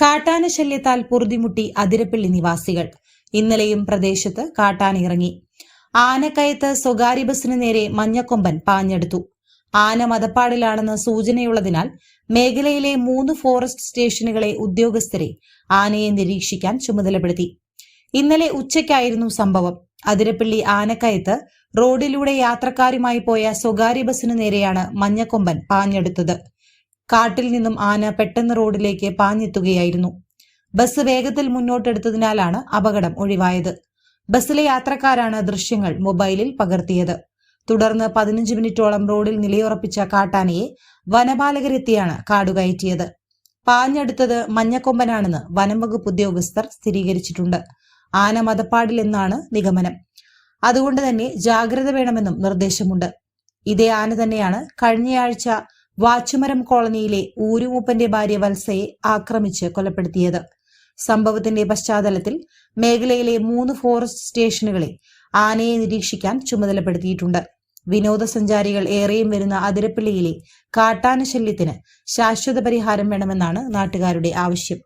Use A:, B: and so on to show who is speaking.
A: കാട്ടാന ശല്യത്താൽ പൊറുതിമുട്ടി അതിരപ്പള്ളി നിവാസികൾ. ഇന്നലെയും പ്രദേശത്ത് കാട്ടാനിറങ്ങി ആനക്കയത്ത് സ്വകാര്യ ബസിന് നേരെ മഞ്ഞക്കൊമ്പൻ പാഞ്ഞെടുത്തു. ആന മതപ്പാടിലാണെന്ന് സൂചനയുള്ളതിനാൽ മേഖലയിലെ മൂന്ന് ഫോറസ്റ്റ് സ്റ്റേഷനുകളെ ഉദ്യോഗസ്ഥരെ ആനയെ നിരീക്ഷിക്കാൻ ചുമതലപ്പെടുത്തി. ഇന്നലെ ഉച്ചയ്ക്കായിരുന്നു സംഭവം. അതിരപ്പള്ളി ആനക്കയത്ത് റോഡിലൂടെ യാത്രക്കാരുമായി പോയ സ്വകാര്യ ബസിനു നേരെയാണ് മഞ്ഞക്കൊമ്പൻ പാഞ്ഞെടുത്തത്. കാട്ടിൽ നിന്നും ആന പെട്ടെന്ന് റോഡിലേക്ക് പാഞ്ഞെത്തുകയായിരുന്നു. ബസ് വേഗത്തിൽ മുന്നോട്ടെടുത്തതിനാലാണ് അപകടം ഒഴിവായത്. ബസ്സിലെ യാത്രക്കാരാണ് ദൃശ്യങ്ങൾ മൊബൈലിൽ പകർത്തിയത്. തുടർന്ന് പതിനഞ്ച് മിനിറ്റോളം റോഡിൽ നിലയുറപ്പിച്ച കാട്ടാനയെ വനപാലകരെത്തിയാണ് കാടുകയറ്റിയത്. പാഞ്ഞെടുത്തത് മഞ്ഞക്കൊമ്പനാണെന്ന് വനം വകുപ്പ് ഉദ്യോഗസ്ഥർ സ്ഥിരീകരിച്ചിട്ടുണ്ട്. ആന മതപ്പാടിലെന്നാണ് നിഗമനം. അതുകൊണ്ട് തന്നെ ജാഗ്രത വേണമെന്നും നിർദ്ദേശമുണ്ട്. ഇതേ ആന തന്നെയാണ് കഴിഞ്ഞയാഴ്ച വാച്ചുമരം കോളനിയിലെ ഊരുമൂപ്പന്റെ ഭാര്യ വത്സയെ ആക്രമിച്ച് കൊലപ്പെടുത്തിയത്. സംഭവത്തിന്റെ പശ്ചാത്തലത്തിൽ മേഖലയിലെ മൂന്ന് ഫോറസ്റ്റ് സ്റ്റേഷനുകളെ ആനയെ നിരീക്ഷിക്കാൻ ചുമതലപ്പെടുത്തിയിട്ടുണ്ട്. വിനോദസഞ്ചാരികൾ ഏറെയും വരുന്ന അതിരപ്പള്ളിയിലെ കാട്ടാന ശല്യത്തിന് ശാശ്വത പരിഹാരം വേണമെന്നാണ് നാട്ടുകാരുടെ ആവശ്യം.